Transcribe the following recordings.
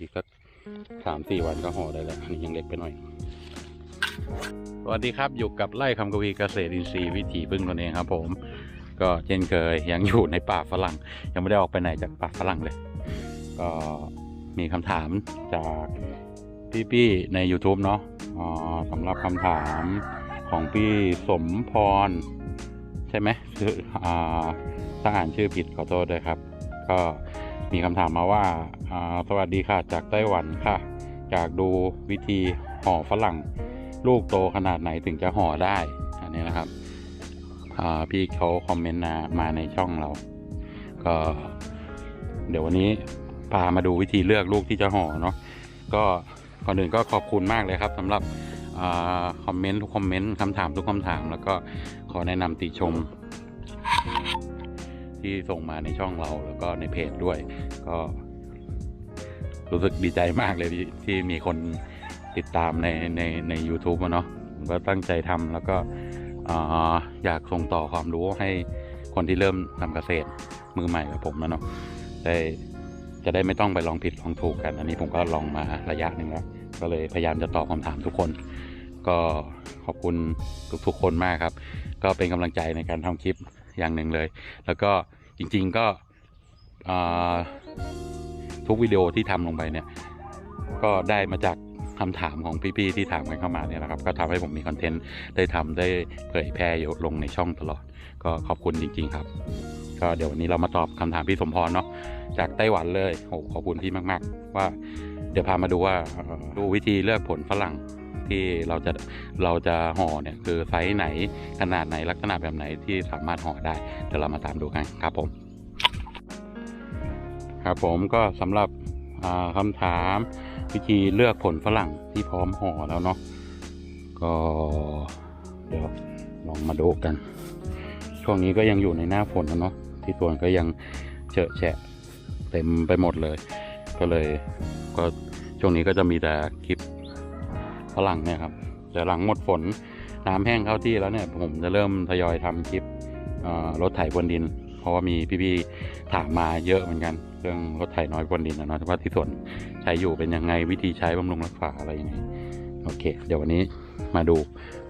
อีกสักสามสี่วันก็ห่อได้แล้วอันนี้ยังเล็กไปหน่อย สวัสดีครับอยู่กับไร่คำกวีเกษตรอินทรีย์วิถีพึ่งตนเองครับผม ก็เช่นเคยยังอยู่ในป่าฝรั่ง ยังไม่ได้ออกไปไหนจากป่าฝรั่งเลย ก็มีคำถามจากพี่ๆใน YouTube เนาะสำหรับคำถามของพี่สมพร ใช่ไหมชื่ออ่าถ้าอ่านชื่อผิดขอโทษด้วยครับ ก็มีคำถามมาว่า สวัสดีค่ะจากไต้หวันค่ะ อยากดูวิธีห่อฝรั่ง ลูกโตขนาดไหนถึงจะห่อได้ อันนี้นะครับพี่เขาคอมเมนต์มาในช่องเรา ก็เดี๋ยววันนี้พามาดูวิธีเลือกลูกที่จะห่อเนาะก็ก่อนอื่นก็ขอบคุณมากเลยครับสำหรับอคอมเมนต์ทุกคอมเมนต์คำถามทุกคำถาม แล้วก็ขอแนะนำติชม ที่ส่งมาในช่องเราแล้วก็ในเพจด้วย ก็ รู้สึกดีใจมากเลยที่ที่มีคนติดตามในในใน u t u b e อะเนาะผมก็ตั้งใจทำแล้วก็ออยากส่งต่อความรู้ให้คนที่เริ่มทำเกษตรมือใหม่กับผมนะเนาะได้จะได้ไม่ต้องไปลองผิดลองถูกกัน อันนี้ผมก็ลองมาระยะหนึ่งแล้ว ก็เลยพยายามจะตอบคำถามทุกคน ก็ขอบคุณทุกๆคนมากครับ ก็เป็นกำลังใจในการทำคลิปอย่างหนึ่งเลย แล้วก็จริง ๆก็อ่า ทุกวิดีโอที่ทำลงไปเนี่ย ก็ได้มาจากคำถามของพี่ๆที่ถามกันเข้ามาเนี่ยแหละครับ ก็ทำให้ผมมีคอนเทนต์ได้ทำได้เผยแพร่ลงในช่องตลอด ก็ขอบคุณจริง ๆ ครับ ก็เดี๋ยววันนี้เรามาตอบคำถามพี่สมพรเนาะจากไต้หวันเลยโอ้ขอบคุณพี่มาก ๆ ว่า เดี๋ยวพามาดูว่าดูวิธีเลือกผลฝรั่งที่เราจะเราจะห่อเนี่ยคือไซส์ไหนขนาดไหนลักษณะแบบไหนที่สามารถห่อได้เดี๋ยวเรามาตามดูกันครับผม ครับผมก็สำหรับอ่าคำถามวิธีเลือกผลฝรั่งที่พร้อมห่อแล้วเนาะก็เดี๋ยวลองมาดูกัน ช่วงนี้ก็ยังอยู่ในหน้าฝนนะเนาะที่สวนก็ยังเฉอะแฉะเต็มไปหมดเลย ก็เลยก็ช่วงนี้ก็จะมีแต่คลิปฝรั่งเนี่ยครับแต่หลังหมดฝนน้ำแห้งเข้าที่แล้วเนี่ยผมจะเริ่มทยอยทำคลิปรถไถพรวนดิน ราะว่ามีพี่ๆถามมาเยอะเหมือนกัน เรื่องรถไถน้อยพรวนดินนะเนาะว่าที่สวนใช้อยู่เป็นยังไงวิธีใช้บำรุงรักษาอะไรยังไงโอเค เดี๋ยววันนี้มาดู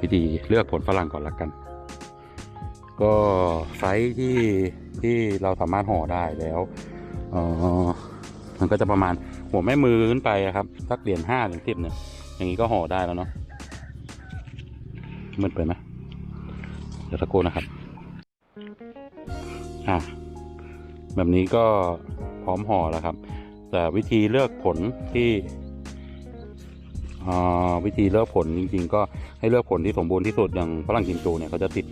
วิธีเลือกผลฝรั่งก่อนละกัน ก็ไซส์ที่ที่เราสามารถห่อได้แล้วเออมันก็จะประมาณหัวแม่มือขึ้นไปครับสักเหรียญห้าถึงสิบเนี่ย อย่างนี้ก็ห่อได้แล้วเนาะมืดไปไหมเดี๋ยวตะโกนนะครับ อะแบบนี้ก็พร้อมห่อแล้วครับ แต่วิธีเลือกผลที่วิธีเลือกผลจริง ๆ ก็ให้เลือกผลที่สมบูรณ์ที่สุดอย่างฝรั่งกิมจูเนี่ยเขาจะติด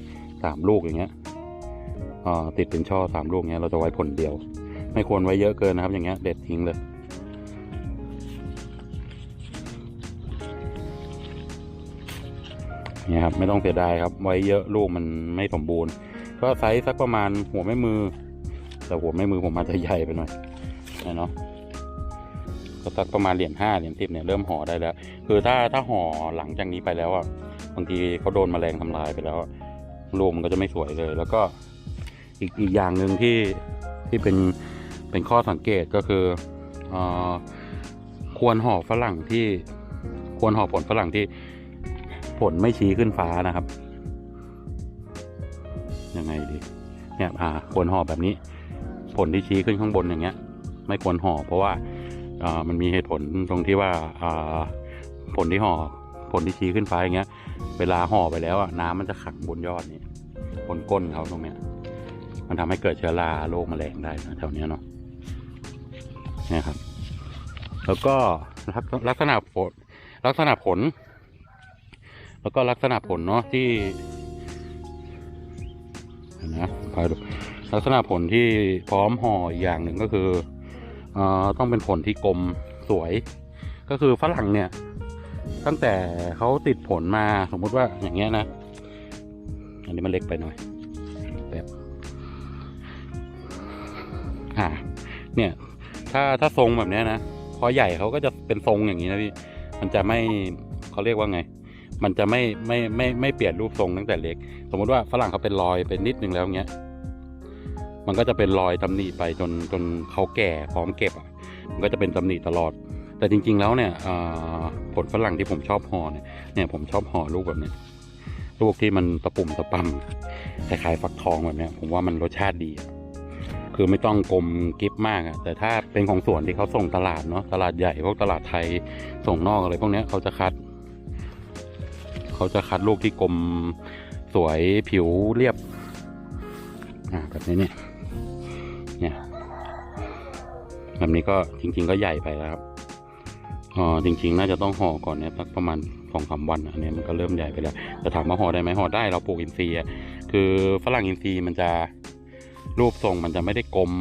สามลูกอย่างเงี้ยติดเป็นช่อสามลูกเงี้ยเราจะไว้ผลเดียว ไม่ควรไว้เยอะเกินนะครับ อย่างเงี้ยเด็ดทิ้งเลยเนี่ยครับไม่ต้องเสียดายครับ ไว้เยอะลูกมันไม่สมบูรณ์ ก็ไซส์สักประมาณหัวแม่มือ แต่หัวแม่มือผมอาจจะใหญ่ไปหน่อยนะเนาะก็สักประมาณเหรียญห้าเหรียญสิบเนี่ยเริ่มห่อได้แล้ว คือถ้าถ้าห่อหลังจากนี้ไปแล้วอะบางทีเขาโดนแมลงทำลายไปแล้วอะลูมันก็จะไม่สวยเลย แล้วก็อีกอีกอย่างหนึ่งที่ที่เป็นเป็นข้อสังเกตก็คืออควรห่อฝรั่งที่ควรห่อผลฝรั่งที่ผลไม่ชี้ขึ้นฟ้านะครับ ยังไงดีเนี่ยอ่าควรห่อแบบนี้ ผลที่ชี้ขึ้นข้างบนอย่างเงี้ย ไม่ควรห่อเพราะว่าอ่ามันมีเหตุผลตรงที่ว่าอ่าผลที่ห่อผลที่ชี้ขึ้นฟ้าอย่างเงี้ย เวลาห่อไปแล้วอะน้ำมันจะขังบนยอดนี่บนก้นเขาตรงเนี้ย มันทำให้เกิดเชื้อราโรคแมลงได้นะแถวเนี้ยเนาะนี่ครับ แล้วก็ลักษณะผลลักษณะผล แล้วก็ลักษณะผลเนาะที่ นะพาดูลักษณะผลที่พร้อมห่ออีกอย่างหนึ่งก็คือเอ่อต้องเป็นผลที่กลมสวย ก็คือฝรั่งเนี่ย ตั้งแต่เขาติดผลมาสมมุติว่าอย่างเงี้ยนะ อันนี้มันเล็กไปหน่อยแบบอ่าเนี่ย ถ้าถ้าทรงแบบเนี้ยนะพอใหญ่เขาก็จะเป็นทรงอย่างนี้นะพี่ มันจะไม่เขาเรียกว่าไง มันจะไม่ไม่ไม่ไม่เปลี่ยนรูปทรงตั้งแต่เล็ก สมมติว่าฝรั่งเขาเป็นรอยเป็นนิดนึงแล้วเงี้ย มันก็จะเป็นรอยตำหนิไปจนจนเขาแก่พร้อมเก็บอะ มันก็จะเป็นตำหนิตลอด แต่จริง ๆ แล้วเนี่ยเอ่อผลฝรั่งที่ผมชอบห่อเนี่ยเนี่ยผมชอบห่อลูกแบบเนี้ยลูกที่มันตะปุ่มตะปั่มคล้ายๆฟักทองแบบเนี้ย ผมว่ามันรสชาติดี คือไม่ต้องกลมกิฟมากอะแต่ถ้าเป็นของสวนที่เขาส่งตลาดเนาะตลาดใหญ่พวกตลาดไทยส่งนอกอะไรพวกเนี้ยเขาจะคัด เขาจะคัดลูกที่กลมสวยผิวเรียบแบบนี้เนี่ยเนี่ยแบบนี้ก็จริง ๆ ก็ใหญ่ไปแล้วครับอ๋อจริง ๆ น่าจะต้องห่อก่อนเนี่ยสักประมาณสองสามวันอันนี้มันก็เริ่มใหญ่ไปแล้วแต่ถามว่าห่อได้ไหมห่อได้เราปลูกอินทรีย์คือฝรั่งอินทรีย์มันจะรูปทรงมันจะไม่ได้กลม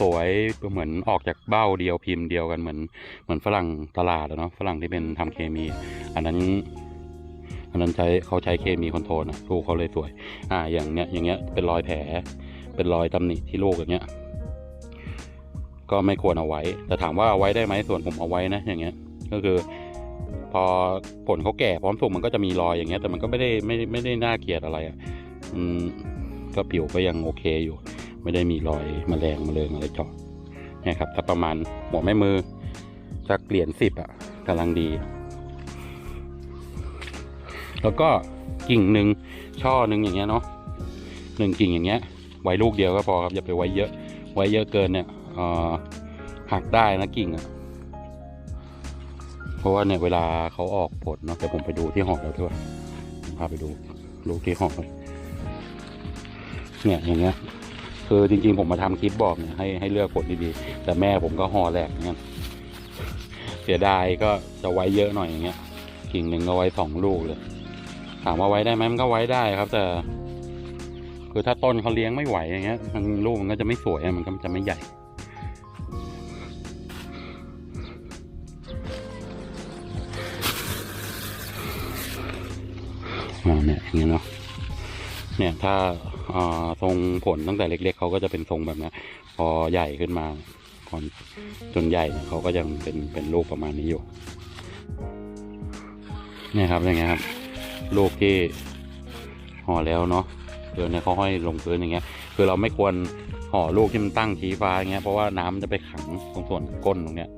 สวยเหมือนออกจากเบ้าเดียวพิมพ์เดียวกันเหมือนเหมือนฝรั่งตลาดอะเนาะฝรั่งที่เป็นทำเคมี อันนั้น อันนั้นใช้เขาใช้เคมีคอนโทรลอะลูกเขาเลยสวย อ่าอย่างเนี้ยอย่างเงี้ยเป็นรอยแผล เป็นรอยตำหนิที่ลูกอย่างเงี้ย ก็ไม่ควรเอาไว้ แต่ถามว่าเอาไว้ได้ไหมส่วนผมเอาไว้นะอย่างเงี้ย ก็คือ พอผลเขาแก่พร้อมสุกมันก็จะมีรอยอย่างเงี้ย แต่มันก็ไม่ได้ไม่ไม่ได้น่าเกลียดอะไรอะอืมก็ผิวก็ยังโอเคอยู่ ไม่ได้มีรอยแมลงแมลงอะไรเจาะนี่ครับถ้าประมาณหัวแม่มือสักเหรียญสิบอะกำลังดี แล้วก็กิ่งหนึ่งช่อหนึ่งอย่างเงี้ยเนาะหนึ่งกิ่งอย่างเงี้ย ไว้ลูกเดียวก็พอครับอย่าไปไว้เยอะ ไว้เยอะเกินเนี่ยหักได้นะกิ่งอะ่ะเพราะว่าเนี่ยเวลาเขาออกผลเนาะเดี๋ยวผมไปดูที่หอแล้วด้วยพาไปดูลูกที่หอเลยเนี่ยอย่างเงี้ยคือจริงๆ ผมมาทำคลิปบอกเนี่ยให้ให้เลือกผลดีๆ แต่แม่ผมก็ห่อแหลกเนี่ยเสียดายก็จะไว้เยอะหน่อยอย่างเงี้ยกิ่งหนึ่งก็ไว้สองลูกเลยามว่าไว้ได้ไหมมันก็ไว้ได้ครับ แต่ คือถ้าต้นเขาเลี้ยงไม่ไหวอย่างเงี้ยมันลูกมันก็จะไม่สวยมันก็จะไม่ใหญ่เนี่ยอย่างเงี้ยเนาะเนี่ยถ้าทรงผลตั้งแต่เล็ก ๆเขาก็จะเป็นทรงแบบนี้พอใหญ่ขึ้นมาก่อนจนใหญ่เนี่ยเขาก็ยังเป็นเป็นลูกประมาณนี้อยู่เนี่ยครับอย่างเงี้ยครับ ลูกที่ห่อแล้วเนาะเดี๋ยวเนี่ยเขาห้อยลงพื้นอย่างเงี้ย คือเราไม่ควรห่อลูกที่มันตั้งชี้ฟ้าอย่างเงี้ยเพราะว่าน้ำมันจะไปขังตรงส่วนก้นตรงเนี้ย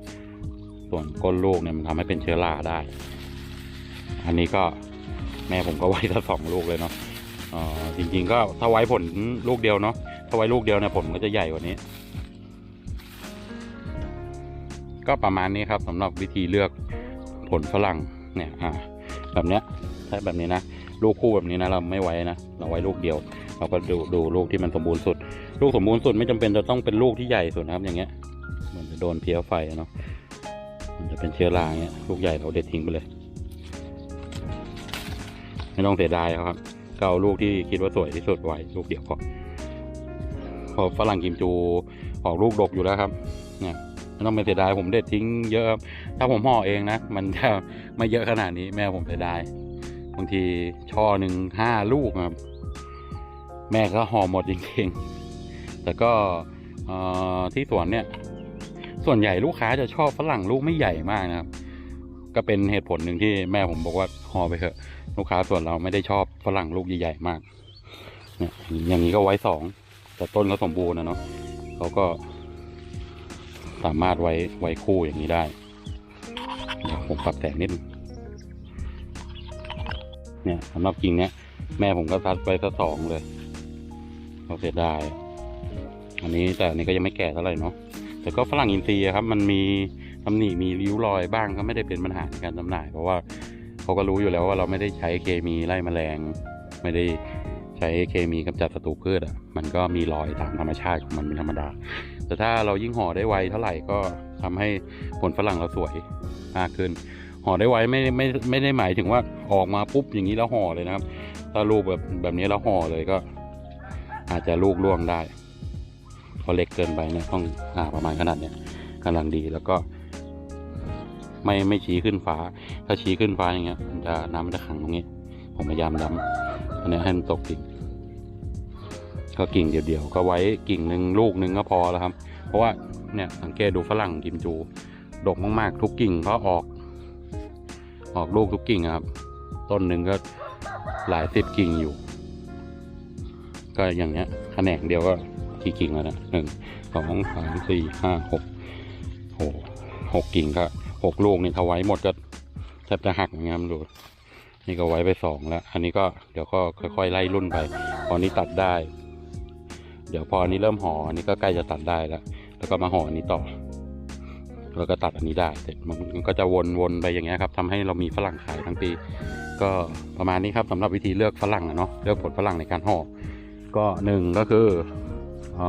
ส่วนก้นลูกเนี่ยมันทำให้เป็นเชื้อราได้ อันนี้ก็แม่ผมก็ไว้ทั้งสองลูกเลยเนาะอ่อจริงๆก็ถ้าไว้ผลลูกเดียวเนาะถ้าไว้ลูกเดียวเนี่ยผลก็จะใหญ่กว่านี้ ก็ประมาณนี้ครับสำหรับวิธีเลือกผลฝรั่งเนี่ยอ่าแบบเนี้ย ถ้าแบบนี้นะลูกคู่แบบนี้นะเราไม่ไว้นะเราไว้ลูกเดียว เราก็ดูดูลูกที่มันสมบูรณ์สุด ลูกสมบูรณ์สุดไม่จำเป็นจะต้องเป็นลูกที่ใหญ่สุดนะครับ อย่างเงี้ย มันจะโดนเพี้ยไฟเนาะมันจะเป็นเชื้อราเงี้ยลูกใหญ่เราเด็ดทิ้งไปเลย ไม่ต้องเสียดายครับก็เอาลูกที่คิดว่าสวยที่สุดไว้ลูกเดียวพอพอฝรั่งกิมจูออกลูกดกอยู่แล้วครับเนี่ยไม่ต้องไปเสียดายผมเด็ดทิ้งเยอะครับ ถ้าผมห่อเองนะ มันจะไม่เยอะขนาดนี้แม่ผมเสียดาย บางทีช่อหนึ่งห้าลูกครับ แม่ก็ห่อหมดจริงๆ แต่ก็ที่สวนเนี่ย ส่วนใหญ่ลูกค้าจะชอบฝรั่งลูกไม่ใหญ่มากนะครับ ก็เป็นเหตุผลหนึ่งที่แม่ผมบอกว่าห่อไปเถอะ ลูกค้าส่วนเราไม่ได้ชอบฝรั่งลูกใหญ่ๆมากเนี่ยอย่างนี้ก็ไว้สองแต่ต้นเขาสมบูรณ์นะเนาะเขาก็สามารถไว้ไว้คู่อย่างนี้ได้ผมปรับแต่งนิดนึง เนี่ยสำหรับกิ่งเนี้ยแม่ผมก็ซัดไว้สักสองเลยเขาเสียดายอะอันนี้แต่อันนี้ก็ยังไม่แก่เท่าไหร่เนาะแต่ก็ฝรั่งอินทรีย์อะครับ มันมีตำหนิมีริ้วรอยบ้างก็ไม่ได้เป็นปัญหาในการจำหน่าย เพราะว่าเขาก็รู้อยู่แล้วว่าเราไม่ได้ใช้เคมีไล่แมลง ไม่ได้ใช้เคมีกำจัดศัตรูพืชอะ มันก็มีรอยตามธรรมชาติของมันเป็นธรรมดา แต่ถ้าเรายิ่งห่อได้ไวเท่าไหร่ก็ทำให้ผลฝรั่งเราสวยมากขึ้น ห่อได้ไวไม่ไม่ไม่ได้หมายถึงว่าออกมาปุ๊บอย่างนี้แล้วห่อเลยนะครับ ถ้าลูกแบบแบบนี้แล้วห่อเลยก็ อาจจะลูกร่วงได้เพราะเล็กเกินไปเนี่ยต้องอ่าประมาณขนาดเนี้ยกำลังดีแล้วก็ ไม่ไม่ชี้ขึ้นฟ้า ถ้าชี้ขึ้นฟ้าอย่างเงี้ยมันจะน้ำมันจะขังตรงนี้ ผมพยายามย้ำอันนี้ให้มันตกกิ่งก็กิ่งเดียวๆก็ไว้กิ่งหนึ่งลูกหนึ่งก็พอแล้วครับ เพราะว่าเนี่ยสังเกตดูฝรั่งกิมจูดกมากๆ ทุกกิ่งก็ออก ออกลูกทุกกิ่งครับ ต้นหนึ่งก็หลายสิบกิ่งอยู่ ก็อย่างเงี้ยแขนงเดียวก็กี่กิ่งแล้วนะหนึ่งสองสามสี่ห้าหกโอ้หกกิ่งก็หกลูกนี่เขาไว้หมดก็แทบจะหักอย่างเงี้ยมันดูนี่ก็ไว้ไปสองแล้ว อันนี้ก็เดี๋ยวก็ค่อยๆไล่รุ่นไป พอนี้ตัดได้ เดี๋ยวพออันนี้เริ่มหออันนี้ก็ใกล้จะตัดได้แล้ว แล้วก็มาหออันนี้ต่อ แล้วก็ตัดอันนี้ได้เสร็จมันก็จะวนๆไปอย่างเงี้ยครับทำให้เรามีฝรั่งขายทั้งปี ก็ประมาณนี้ครับสำหรับวิธีเลือกฝรั่งอะเนาะเลือกผลฝรั่งในการห่อก็หนึ่งก็คืออ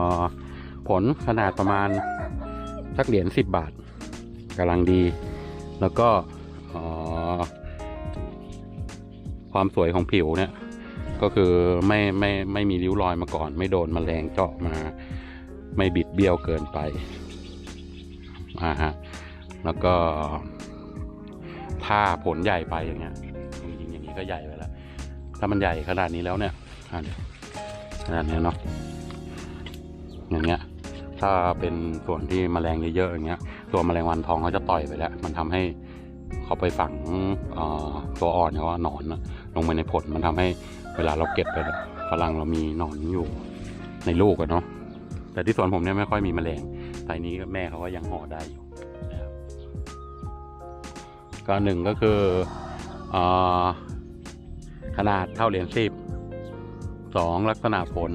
ผลขนาดประมาณสักเหรียญสิบบาทกำลังดี แล้วก็ความสวยของผิวเนี่ย ก็คือไม่ไม่ไม่มีริ้วรอยมาก่อน ไม่โดนแมลงเจาะมา ไม่บิดเบี้ยวเกินไป ฮะแล้วก็ ถ้าผลใหญ่ไปอย่างเงี้ยจริงๆอย่างนี้ก็ใหญ่ไปแล้วถ้ามันใหญ่ขนาดนี้แล้วเนี่ยเดี๋ยวขนาดนี้เนาะอย่างเงี้ย ถ้าเป็นส่วนที่แมลงเยอะๆอย่างเงี้ย ตัวแมลงวันทองเขาจะต่อยไปแล้ว มันทำให้เขาไปฝังตัวอ่อนเขาว่าหนอนลงไปในผลมันทำให้เวลาเราเก็บไปฝรั่งเรามีหนอนอยู่ในลูกอะเนาะแต่ที่สวนผมเนี่ยไม่ค่อยมีแมลง ไตนี้แม่เขาก็ยังห่อได้อยู่นะครับก็หนึ่งก็คืออขนาดเท่าเหรียญสิบสองลักษณะผล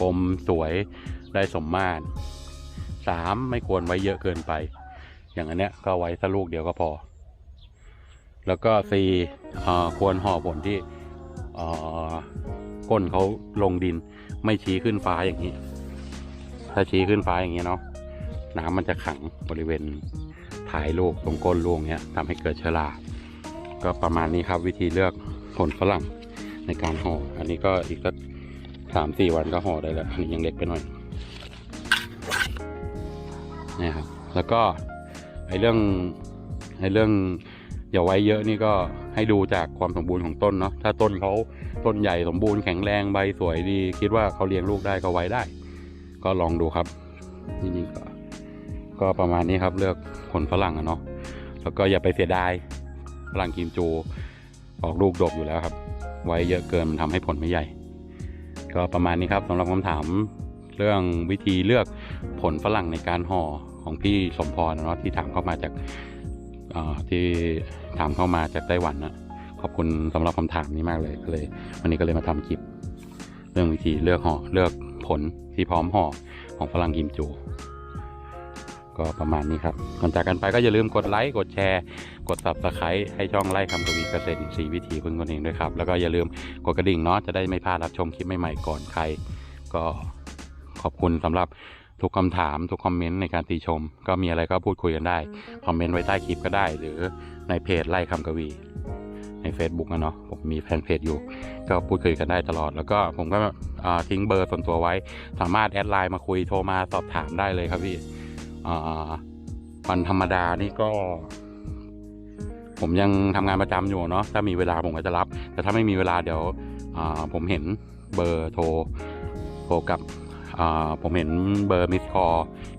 กลมสวยได้สมมาตรสามไม่ควรไว้เยอะเกินไป อย่างอันเนี้ยก็ไว้สักลูกเดียวก็พอ แล้วก็สี่ควรห่อผลที่ก้นเขาลงดิน ไม่ชี้ขึ้นฟ้าอย่างนี้ ถ้าชี้ขึ้นฟ้าอย่างนี้เนาะ น้ำมันจะขังบริเวณท้ายลูกตรงก้นลูกเนี้ยทำให้เกิดเชื้อรา ก็ประมาณนี้ครับวิธีเลือกผลฝรั่งในการห่อ อันนี้ก็อีกสักสามสี่วันก็ห่อได้แล้วอันนี้ยังเล็กไปหน่อยนี่ครับแล้วก็ไอเรื่องไอเรื่องอย่าไว้เยอะนี่ก็ให้ดูจากความสมบูรณ์ของต้นเนาะถ้าต้นเขาต้นใหญ่สมบูรณ์แข็งแรงใบสวยดี คิดว่าเขาเลี้ยงลูกได้ก็ไว้ได้ ก็ลองดูครับนี่ก็ ก็ประมาณนี้ครับเลือกผลฝรั่งอะเนาะแล้วก็อย่าไปเสียดายฝรั่งกิมจู ออกลูกดกอยู่แล้วครับ ไว้เยอะเกินมันทำให้ผลไม่ใหญ่ ก็ประมาณนี้ครับสำหรับคำถามเรื่องวิธีเลือกผลฝรั่งในการห่อของพี่สมพรนะเนาะที่ถามเข้ามาจากที่ถามเข้ามาจากไต้หวันนะขอบคุณสำหรับคำถามนี้มากเลยก็เลยวันนี้ก็เลยมาทำคลิป เรื่องวิธีเลือกห่อเลือกผลที่พร้อมห่อของฝรั่งกิมจู ก็ประมาณนี้ครับก่อนจากกันไปก็อย่าลืมกดไลค์กดแชร์ กด subscribe ให้ช่องไล่คำกวีเกษตรอินทรีย์วิถีพึ่งตนเองด้วยครับ แล้วก็อย่าลืมกดกระดิ่งเนาะจะได้ไม่พลาดรับชมคลิปใหม่ๆก่อนใคร ก็ขอบคุณสำหรับทุกคำถามทุกคอมเมนต์ในการติชม ก็มีอะไรก็พูดคุยกันได้คอมเมนต์ไว้ใต้คลิปก็ได้ หรือในเพจไล่คำกวีใน Facebook นะเนาะผมมีแฟนเพจอยู่ ก็พูดคุยกันได้ตลอด แล้วก็ผมก็ทิ้งเบอร์ส่วนตัวไว้ สามารถแอดไลน์มาคุยโทรมาสอบถามได้เลยครับพี่ วันธรรมดานี่ก็ ผมยังทำงานประจำอยู่เนาะถ้ามีเวลาผมก็จะรับ แต่ถ้าไม่มีเวลาเดี๋ยวอ่าผมเห็นเบอร์โทรโทรกลับอ่าผมเห็นเบอร์มิสคอ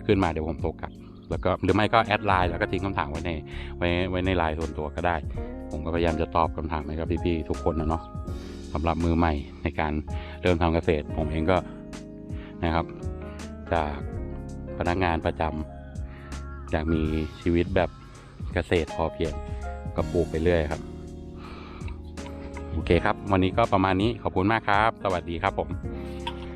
ขึ้นมาเดี๋ยวผมโทรกลับ แล้วก็หรือไม่ก็แอดไลน์แล้วก็ทิ้งคำถามไว้ในไว้ไว้ในไลน์ส่วนตัวก็ได้ ผมก็พยายามจะตอบคำถามให้กับพี่ๆทุกคนนะเนาะสำหรับมือใหม่ในการเริ่มทำเกษตร ผมเองก็นะครับ จากพนักงานประจำ อยากมีชีวิตแบบเกษตรพอเพียงก็ปลูกไปเรื่อยครับ โอเคครับ วันนี้ก็ประมาณนี้ขอบคุณมากครับ สวัสดีครับผม